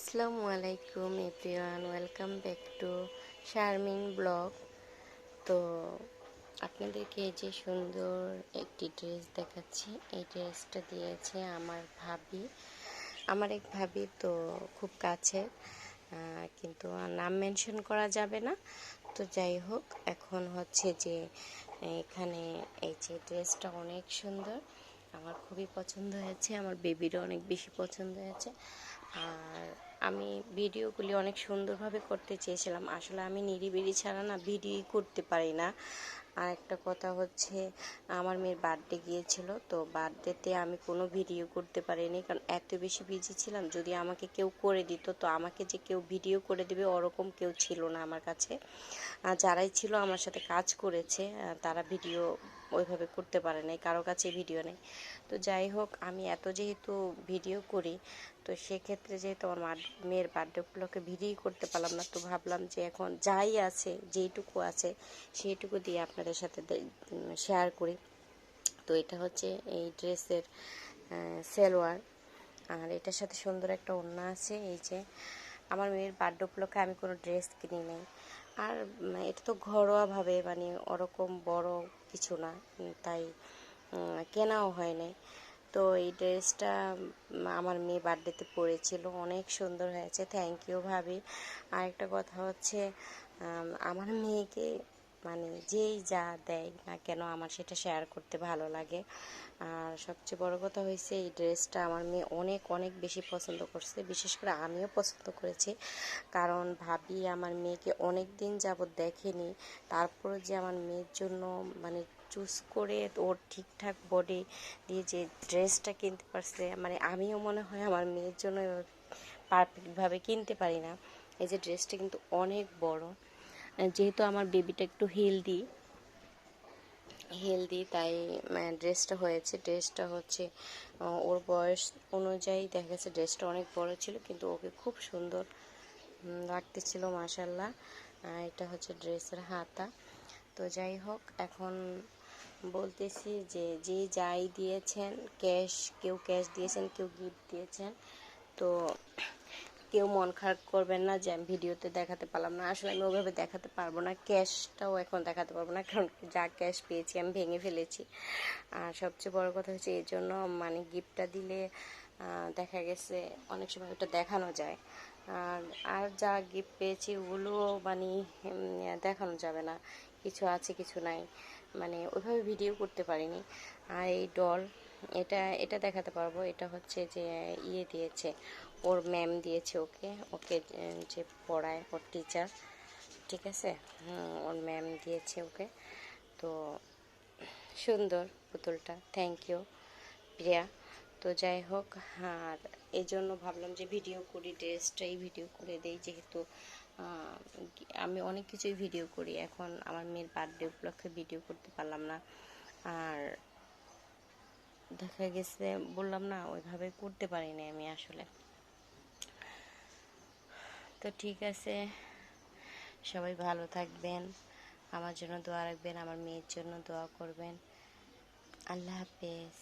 আসসালামু আলাইকুম everyone, welcome back to Sharmin blog. তো আপনাদেরকে এই যে সুন্দর একটি ড্রেস দেখাচ্ছি, এই ড্রেসটা দিয়েছে আমার ভাবি। আমার এক ভাবি তো খুব কাছে কিন্তু নাম মেনশন করা যাবে না। তো যাই হোক, এখন হচ্ছে যে এখানে এই যে ড্রেসটা অনেক সুন্দর। আমার খুবই পছন্দ হয়েছে, আমার বেবিরও অনেক বেশি পছন্দ হয়েছে। আর আমি ভিডিওগুলি অনেক সুন্দরভাবে করতে চেয়েছিলাম। আসলে আমি নিরিবিলি ছাড়া না ভিডিও করতে পারি না। আর একটা কথা হচ্ছে, আমার মেয়ের বার্থডে গিয়েছিল, তো বার্থডেতে আমি কোনো ভিডিও করতে পারিনি, কারণ এত বেশি বিজি ছিলাম। যদি আমাকে কেউ করে দিত, তো আমাকে যে কেউ ভিডিও করে দেবে, ওরকম কেউ ছিল না আমার কাছে। যারাই ছিল আমার সাথে কাজ করেছে তারা ভিডিও ওইভাবে করতে পারে নাই, কারও কাছে ভিডিও নেই। তো যাই হোক, আমি এত যেহেতু ভিডিও করি, তো সেক্ষেত্রে যেহেতু আমার মেয়ের বার্থডে উপলক্ষে ভিডিও করতে পারলাম না, তো ভাবলাম যে এখন যাই আছে, যেইটুকু আছে সেইটুকু দিয়ে আপনাদের সাথে শেয়ার করি। তো এটা হচ্ছে এই ড্রেসের সেলোয়ার। আর এটার সাথে সুন্দর একটা ওড়না আছে, এই যে। আমার মেয়ের বার্থডে উপলক্ষে আমি কোনো ড্রেস কিনি নাই। আর এটা তো ঘরোয়াভাবে মানে ওরকম বড় কিছু না তাই কেনাও হয় নাই তো এই ড্রেসটা আমার মেয়ে বার্থডেতে পরেছিল, অনেক সুন্দর হয়েছে, থ্যাংক ইউ ভাবি। আরেকটা কথা হচ্ছে আমার মেয়েকে মানে যেই যা দেয় না কেন আমার সেটা শেয়ার করতে ভালো লাগে। আর সবচেয়ে বড় কথা হয়েছে এই ড্রেসটা আমার মেয়ে অনেক অনেক বেশি পছন্দ করছে। বিশেষ করে আমিও পছন্দ করেছি। কারণ ভাবি আমার মেয়েকে অনেক দিন যাবৎ দেখেনি। তারপরে যে আমার মেয়ের জন্য মানে চুজ করে ওর ঠিকঠাক বডি দিয়ে যে ড্রেসটা কিনতে পারছে মানে আমিও মনে হয় আমার মেয়ের জন্য পারফেক্টভাবে কিনতে পারি না। এই যে ড্রেসটা কিন্তু অনেক বড়। যেহেতু আমার বেবিটা একটু হেলদি হেলদি তাই ড্রেসটা হয়েছে। ড্রেসটা হচ্ছে ওর বয়স অনুযায়ী দেখা গেছে ড্রেসটা অনেক বড় ছিল, কিন্তু ওকে খুব সুন্দর লাগতেছিল মাসাল্লাহ এটা হচ্ছে ড্রেসের হাতা। তো যাই হোক, এখন বলতেছি যে যে যাই দিয়েছেন ক্যাশ কেউ ক্যাশ দিয়েছেন, কেউ গিফট দিয়েছেন, তো কেউ মন খারাপ করবেন না যে আমি ভিডিওতে দেখাতে পারলাম না। আসলে আমি ওভাবে দেখাতে পারব না, ক্যাশটাও এখন দেখাতে পারব না, কারণ যা ক্যাশ পেয়েছি আমি ভেঙে ফেলেছি। আর সবচেয়ে বড় কথা হচ্ছে এই জন্য মানে গিফটটা দিলে দেখা গেছে অনেক সময় ওটা দেখানো যায়। আর আর যা গিফট পেয়েছি ওগুলোও মানে দেখানো যাবে না। কিছু আছে, কিছু নাই। মানে ওইভাবে ভিডিও করতে পারিনি। আর এই ডল এটা এটা দেখাতে পারব। এটা হচ্ছে যে ইয়ে দিয়েছে, ওর ম্যাম দিয়েছে ওকে। ওকে যে পড়ায়, ওর টিচার ঠিক আছে? ওর ম্যাম দিয়েছে ওকে। তো, সুন্দর পুতুলটা। Thank you Priya. তো যাই হোক, আর এই জন্য ভাবলাম যে ভিডিও করি ড্রেসটাই ভিডিও করে দেই যেহেতু আমি অনেক কিছুই ভিডিও করি। এখন আমার মেয়ের বার্থডে উপলক্ষে ভিডিও করতে পারলাম না। আর দেখা গেছে, বললাম না, ওইভাবে করতে পারিনি আমি আসলে। তো ঠিক আছে, সবাই ভালো থাকবেন, আমার জন্য দোয়া রাখবেন, আমার মেয়ের জন্য দোয়া করবেন। আল্লাহ হাফেজ।